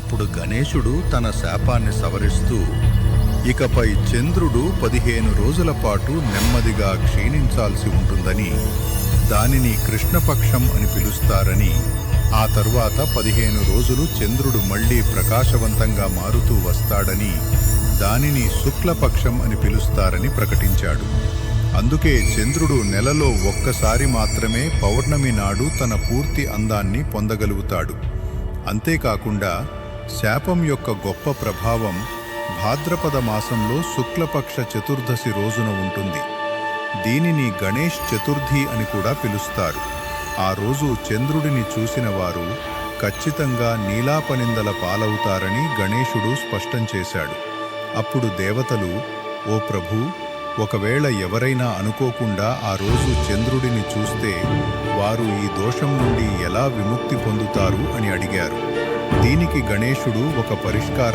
అప్పుడు గణేశుడు తన శాపాన్ని సవరిస్తూ ఇకపై చంద్రుడు పదిహేను రోజుల పాటు నెమ్మదిగా క్షీణించాల్సి ఉంటుందని దానిని కృష్ణపక్షం అని పిలుస్తారని ఆ తరువాత పదిహేను రోజులు చంద్రుడు మళ్ళీ ప్రకాశవంతంగా మారుతూ వస్తాడని దానిని శుక్లపక్షం అని పిలుస్తారని ప్రకటించాడు. అందుకే చంద్రుడు నెలలో ఒక్కసారి మాత్రమే పౌర్ణమి నాడు తన పూర్తి అందాన్ని పొందగలుగుతాడు. అంతేకాకుండా శాపం యొక్క గొప్ప ప్రభావం భాద్రపద మాసంలో శుక్లపక్ష చతుర్దశి రోజున ఉంటుంది. దీనిని గణేష్ చతుర్థి అని కూడా పిలుస్తారు. ఆ రోజు చంద్రుడిని చూసిన వారు ఖచ్చితంగా నీలాపనిందల పాలవుతారని గణేశుడు స్పష్టం చేశాడు. అప్పుడు దేవతలు ఓ ప్రభు ఒకవేళ ఎవరైనా అనుకోకుండా ఆ రోజు చంద్రుడిని చూస్తే వారు ఈ దోషం నుండి ఎలా విముక్తి పొందుతారు? అని అడిగారు. దీనికి గణేశుడు ఒక పరిష్కారం